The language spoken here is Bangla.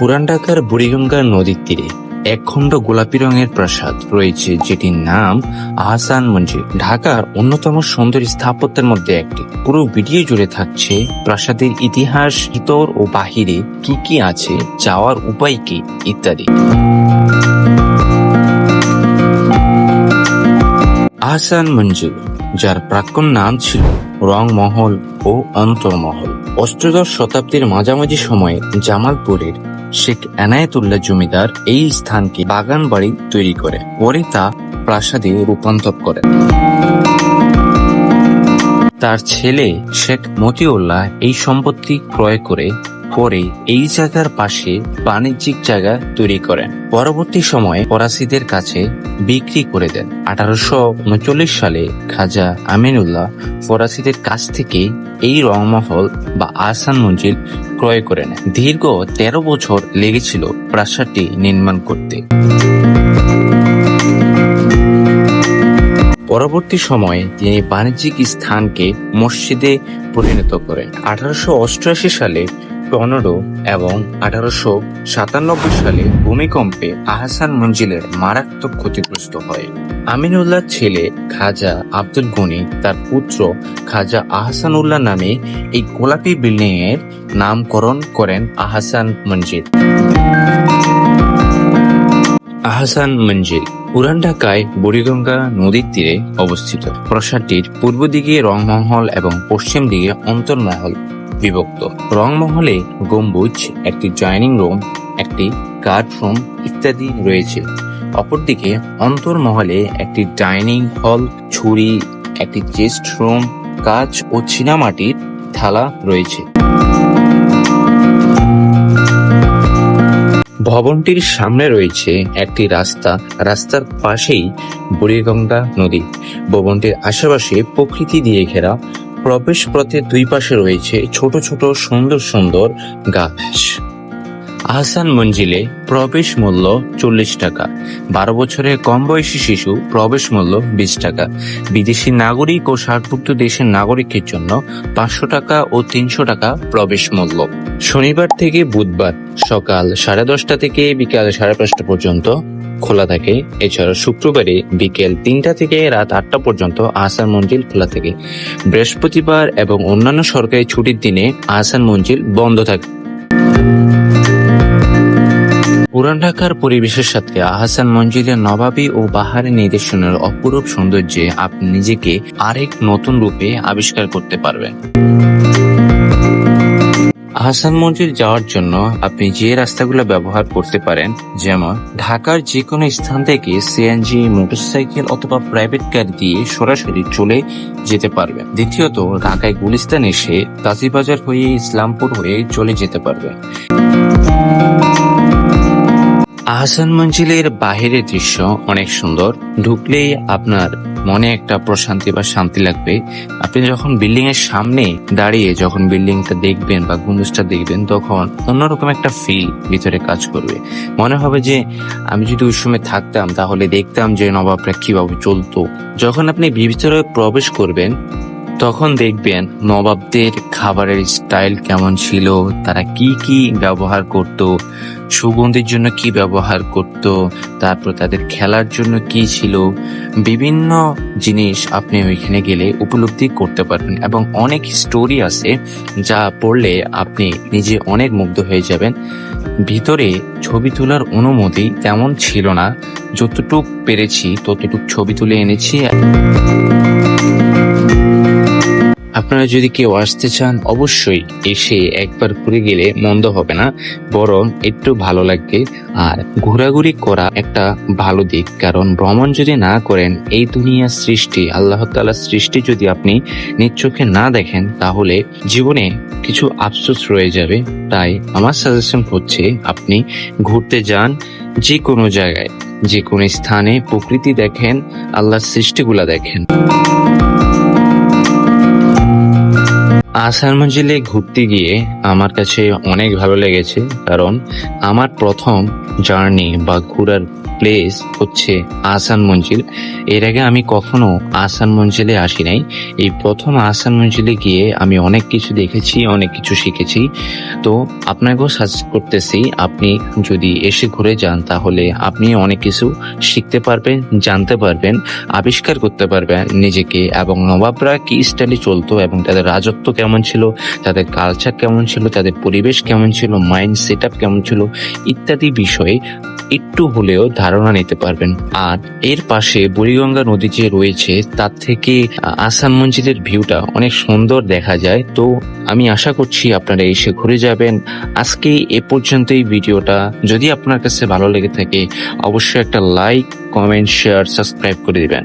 পুরান ঢাকার বুড়িগঙ্গা নদীর তীরে একখণ্ড গোলাপি রঙের প্রাসাদ রয়েছে, যেটির নাম আহসান মঞ্জিল। ঢাকার অন্যতম সুন্দর স্থাপত্যের মধ্যে একটি। পুরো ভিডিও জুড়ে থাকছে প্রাসাদের ইতিহাস, ভিতর ও বাহিরে কি কি আছে, যাওয়ার উপায় কি, ইত্যাদি। আহসান মঞ্জিল, যার প্রাক্তন নাম ছিল রংমহল ও অন্তর্মহল। অষ্টদশ শতাব্দীর মাঝামাঝি সময়ে জামালপুরের শেখ এনায়েতুল্লাহ জমিদার এই স্থানকে বাগান বাড়ি তৈরি করে। পরে তা প্রাসাদে রূপান্তর করেন তার ছেলে শেখ মতিউল্লাহ এই সম্পত্তি ক্রয় করে পরে এই জায়গার পাশে বাণিজ্যিক জায়গা তৈরি করেন। পরবর্তী সময়ে ফরাসিদের কাছে বিক্রি করে দেন। আঠারোশো উনচল্লিশ সালে খাজা আমিনুল্লাহ ফরাসিদের কাছ থেকে এই রংমহল বা আহসান মঞ্জিল ক্রয় করে নেন। দীর্ঘ তেরো বছর লেগেছিল প্রাসাদটি নির্মাণ করতে। পরবর্তী সময়ে তিনি বাণিজ্যিক স্থানকে মসজিদে পরিণত করেন। আঠারোশো অষ্টআশি সালে টর্নেডো এবং আঠারোশো সাতানব্বই সালে ভূমিকম্পে আহসান মঞ্জিলের মারাত্মক ক্ষতিগ্রস্ত হয়। আমিনুল্লাহ ছেলে খাজা আব্দুল গনি তার পুত্র খাজা আহসানুল্লাহ নামে এই গোলাপি বিল্ডিং এর নামকরণ করেন আহসান মঞ্জিল। আহসান মঞ্জিল পুরান ঢাকায় বুড়িগঙ্গা নদীর তীরে অবস্থিত। প্রাসাদটির পূর্ব দিকে রংমহল এবং পশ্চিম দিকে অন্তর্মহল। বিভক্ত। রংমহলে গম্বুজ, একটি ডাইনিং রুম, একটি কার্ড রুম ইত্যাদি রয়েছে। অপরদিকে অন্তর্মহলে একটি ডাইনিং হল, ছুরি, একটি চেস্ট রুম কাচ ও চীনামাটির থালা রয়েছে। ভবনটির সামনে রয়েছে একটি রাস্তা। রাস্তার পাশেই বুড়িগঙ্গা নদী। ভবনটির আশেপাশে প্রকৃতি দিয়ে ঘেরা। প্রবেশ পথের দুই পাশে রয়েছে ছোট ছোট সুন্দর সুন্দর গাছ। আহসান মঞ্জিলে প্রবেশ মূল্য চল্লিশ টাকা। বারো বছরের কম বয়সী শিশু প্রবেশ মূল্য বিশ টাকা। বিদেশি নাগরিক ও সার্কভুক্ত দেশের নাগরিকের জন্য পাঁচশো টাকা ও তিনশো টাকা প্রবেশ মূল্য। শনিবার থেকে বুধবার সকাল সাড়ে দশটা থেকে বিকাল সাড়ে পাঁচটা পর্যন্ত খোলা থাকে। এছাড়া শুক্রবারে বিকেল তিনটা থেকে রাত আটটা পর্যন্ত আহসান মঞ্জিল খোলা থাকে। বৃহস্পতিবার এবং অন্যান্য সরকারি ছুটির দিনে আহসান মঞ্জিল বন্ধ থাকে। পুরান ঢাকার পরিবেশের সাথে আহসান মঞ্জিলের নবাবী ও বাহারি নিদর্শনের অপরূপ সৌন্দর্যে আপনি নিজেকে আরেক নতুন রূপে আবিষ্কার করতে পারবেন। আহসান মসজিদ যাওয়ার জন্য আপনি যে রাস্তাগুলো ব্যবহার করতে পারেন, যেমন ঢাকার যে কোনো স্থান থেকে সিএনজি মোটরসাইকেল অথবা প্রাইভেট গাড়ি দিয়ে সরাসরি চলে যেতে পারবেন। দ্বিতীয়ত, ঢাকায় গুলিস্তান এসে তাজিবাজার হয়ে ইসলামপুর হয়ে চলে যেতে পারবেন। আহসান মঞ্জিলের বাহিরের দৃশ্য অনেক সুন্দর। ঢুকলেই আপনার মনে একটা প্রশান্তি বা শান্তি লাগবে। আপনি যখন বিল্ডিং এর সামনে দাঁড়িয়ে যখন বিল্ডিংটা দেখবেন বা গম্বুজটা দেখবেন, তখন অন্যরকম একটা ফিল ভিতরে কাজ করবে। মনে হবে যে আমি যদি ওই সময় থাকতাম, তাহলে দেখতাম যে নবাবরা কীভাবে চলতো। যখন আপনি ভিতরে প্রবেশ করবেন তখন দেখবেন নবাবদের খাবারের স্টাইল কেমন ছিল, তারা কি কি ব্যবহার করত, সুগন্ধির জন্য কি ব্যবহার করত, তারপর তাদের খেলার জন্য কি ছিল, বিভিন্ন জিনিস আপনি ওইখানে গেলে উপলব্ধি করতে পারবেন এবং অনেক স্টোরি আছে যা পড়লে আপনি নিজে অনেক মুগ্ধ হয়ে যাবেন। ভিতরে ছবি তোলার অনুমতি তেমন ছিল না, যতটুক পেরেছি ততটুক ছবি তুলে এনেছি। আপনারা যদি কেউ আসতে চান, অবশ্যই এসে একবার ঘুরে গেলে মন্দ হবে না, বরং একটু ভালো লাগবে আর ঘোরাঘুরি করা একটা ভালো দিক। কারণ ভ্রমণ যদি না করেন, এই দুনিয়ার সৃষ্টি, আল্লাহ তালার সৃষ্টি যদি আপনি নিজ চোখে না দেখেন, তাহলে জীবনে কিছু আফসোস রয়ে যাবে। তাই আমার সাজেশন হচ্ছে, আপনি ঘুরতে যান যে কোনো জায়গায় যে কোনো স্থানে প্রকৃতি দেখেন, আল্লাহর সৃষ্টিগুলা দেখেন। আসার মঞ্জিলে ঘুরতে গিয়ে আমার কাছে অনেক ভালো লেগেছে, কারণ আমার প্রথম জার্নি বা ঘোরার প্লেস হচ্ছে আসান মঞ্জিল। এর আগে আমি কখনো আসান মঞ্জিলে আসি নাই। এই প্রথম আসান মঞ্জিলে গিয়ে আমি অনেক কিছু দেখেছি, অনেক কিছু শিখেছি। তো আপনাকেও সাজেস্ট করতেছি, আপনি যদি এসে ঘুরে যান, তাহলে আপনি অনেক কিছু শিখতে পারবেন, জানতে পারবেন, আবিষ্কার করতে পারবেন নিজেকে এবং নবাবরা কি স্টাইলে চলতো এবং তাদের রাজত্ব কেমন ছিল, তাদের কালচার কেমন ছিল, তাদের পরিবেশ কেমন ছিল মাইন্ড সেট আপ কেমন ছিল, ইত্যাদি বিষয়ে একটু হলেও ধারণা নিতে পারবেন। আর এর পাশে বুড়িগঙ্গা নদী যে রয়েছে, তার থেকে আসাম মঞ্জিলের ভিউটা অনেক সুন্দর দেখা যায়। তো আমি আশা করছি আপনারা এসে ঘুরে যাবেন। আজকে এ পর্যন্তই ভিডিওটা। যদি আপনার কাছে ভালো লেগে থাকে, অবশ্যই একটা লাইক কমেন্ট শেয়ার সাবস্ক্রাইব করে দিবেন।